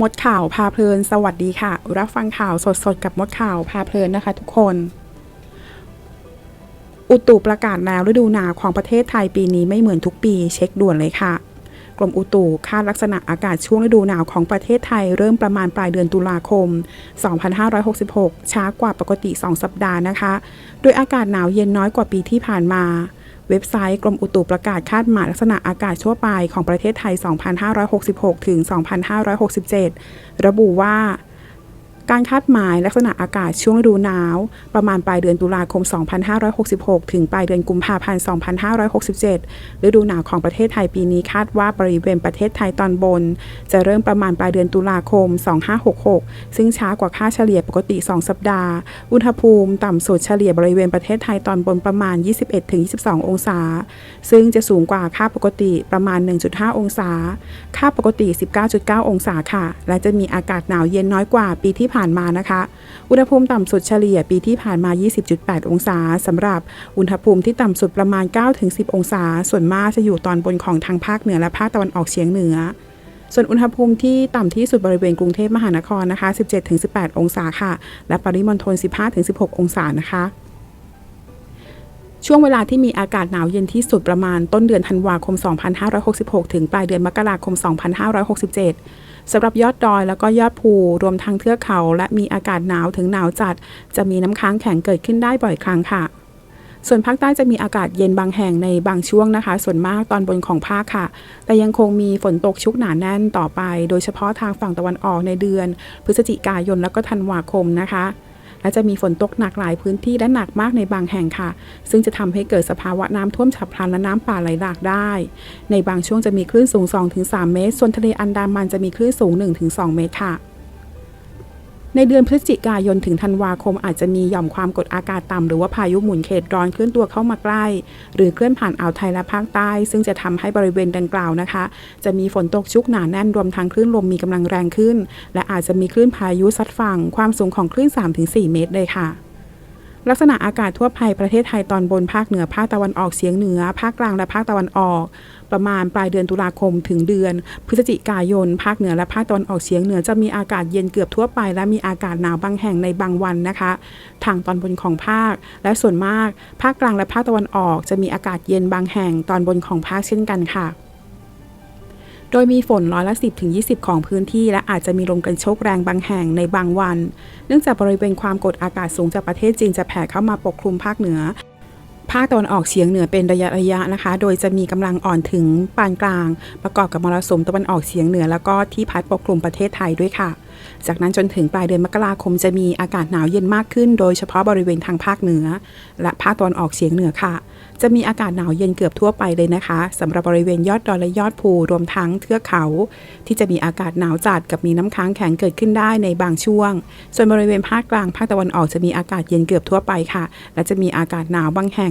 มดข่าวพาเพลิน สวัสดีค่ะ รับฟังข่าวสดๆ กับมดข่าวพาเพลินนะคะทุกคน อุตุประกาศแล้วฤดูหนาวของประเทศไทยปีนี้ไม่เหมือนทุกปี เช็คด่วนเลยค่ะ กรมอุตุคาดลักษณะอากาศช่วงฤดูหนาวของประเทศไทยเริ่มประมาณปลายเดือนตุลาคม 2566 ช้ากว่าปกติ 2 สัปดาห์นะคะ โดยอากาศหนาวเย็นน้อยกว่าปีที่ผ่านมา เว็บไซต์กรมอุตุประกาศคาดหมายลักษณะอากาศทั่วไปของประเทศไทย 2566 ถึง 2567 ระบุว่า การคาดหมายลักษณะอากาศช่วงฤดูหนาว ประมาณปลายเดือนตุลาคม 2566 ถึงปลายเดือนกุมภาพันธ์ 2567 ฤดูหนาวของประเทศไทยปีนี้คาดว่าบริเวณประเทศไทยตอนบน จะเริ่มประมาณปลายเดือนตุลาคม 2566 ซึ่งช้ากว่าค่าเฉลี่ยปกติ 2 สัปดาห์ อุณหภูมิต่ำสุดเฉลี่ยบริเวณประเทศไทยตอนบนประมาณ 21-22 องศา ซึ่งจะสูงกว่าค่าปกติประมาณ 1.5 องศา ค่าปกติ 19.9 องศาค่ะ และจะมีอากาศหนาวเย็นน้อยกว่าปีที่ผ่านมานะคะ อุณหภูมิต่ำสุดเฉลี่ยปีที่ผ่านมา 20.8 องศาสำหรับอุณหภูมิที่ต่ำสุดประมาณ 9-10 องศา ส่วนมากจะอยู่ตอนบนของทางภาคเหนือและภาคตะวันออกเฉียงเหนือ ส่วนอุณหภูมิที่ต่ำที่สุดบริเวณกรุงเทพมหานครนะคะ 17-18 องศาค่ะ และปริมณฑล 15-16 องศานะคะ ช่วงเวลาที่มีอากาศหนาวเย็นที่สุดประมาณต้นเดือนธันวาคม 2566 ถึงปลายเดือนมกราคม 2567 สำหรับยอดดอยแล้วก็ยอดภูรวมทั้งเทือกเขา และมีอากาศหนาวถึงหนาวจัด จะมีน้ำค้างแข็งเกิดขึ้นได้บ่อยครั้งค่ะ ส่วนภาคใต้จะมีอากาศเย็นบางแห่งในบางช่วงนะคะ ส่วนมากตอนบนของภาคค่ะ แต่ยังคงมีฝนตกชุกหนาแน่นต่อไป โดยเฉพาะทางฝั่งตะวันออกในเดือน พฤศจิกายนแล้วก็ธันวาคมนะคะ และจะมีฝนตกหนักหลายพื้นที่และหนักมากในบางแห่งค่ะ ซึ่งจะทำให้เกิดสภาวะน้ำท่วมฉับพลันและน้ำป่าไหลหลากได้ ในบางช่วงจะมีคลื่นสูง 2-3 เมตร ส่วนทะเลอันดามันจะมีคลื่นสูง 1-2 เมตรค่ะ ในเดือนพฤศจิกายนถึงธันวาคมอาจจะมีหย่อมความกดอากาศต่ำหรือว่าพายุหมุนเขตร้อนเคลื่อนตัวเข้ามาใกล้ หรือเคลื่อนผ่านอ่าวไทยและภาคใต้ ซึ่งจะทำให้บริเวณดังกล่าวนะคะ จะมีฝนตกชุกหนาแน่นรวมทั้งคลื่นลมมีกำลังแรงขึ้น และอาจจะมีคลื่นพายุซัดฝั่งความสูงของคลื่น 3-4 เมตรเลยค่ะ ลักษณะอากาศทั่วไปประเทศไทยตอนบนภาคเหนือภาคตะวันออกเฉียงเหนือ ภาคกลางและภาคตะวันออก ประมาณปลายเดือนตุลาคมถึงเดือน พฤศจิกายน ภาคเหนือและภาคตะวันออกเฉียงเหนือจะมีอากาศเย็นเกือบทั่วไป และมีอากาศหนาวบางแห่งในบางวันนะคะ ทางตอนบนของภาค และส่วนมาก ภาคกลางและภาคตะวันออก จะมีอากาศเย็นบางแห่งตอนบนของภาคเช่นกันค่ะ โดยมีฝนร้อยละ 10ถึง20 ของพื้นที่ และอาจจะมีลมกระโชกแรงบางแห่งในบางวัน เนื่องจากบริเวณความกดอากาศสูงจากประเทศจีนจะแผ่เข้ามาปกคลุมภาคเหนือ ภาคตะวันออกเฉียงเหนือเป็นระยะระยะนะคะ โดยจะมีกำลังอ่อนถึงปานกลาง ประกอบกับมรสุมตะวันออกเฉียงเหนือ แล้วก็ที่พัดปกคลุมประเทศไทยด้วยค่ะ จากนั้นจนถึงปลายเดือนมกราคมจะมีอากาศหนาวเย็นมากขึ้น โดยเฉพาะบริเวณทางภาคเหนือ และภาคตะวันออกเฉียงเหนือค่ะ จะมีอากาศหนาวเย็นเกือบทั่วไปเลยนะคะสำหรับบริเวณยอดดอยและยอดภูรวมทั้งเทือกเขา ที่จะมีอากาศหนาวจัดกับมีน้ำค้างแข็งเกิดขึ้นได้ในบางช่วง ส่วนบริเวณภาคกลางภาคตะวันออกจะมีอากาศเย็นเกือบทั่วไปค่ะ และจะมีอากาศหนาวบางแห่ง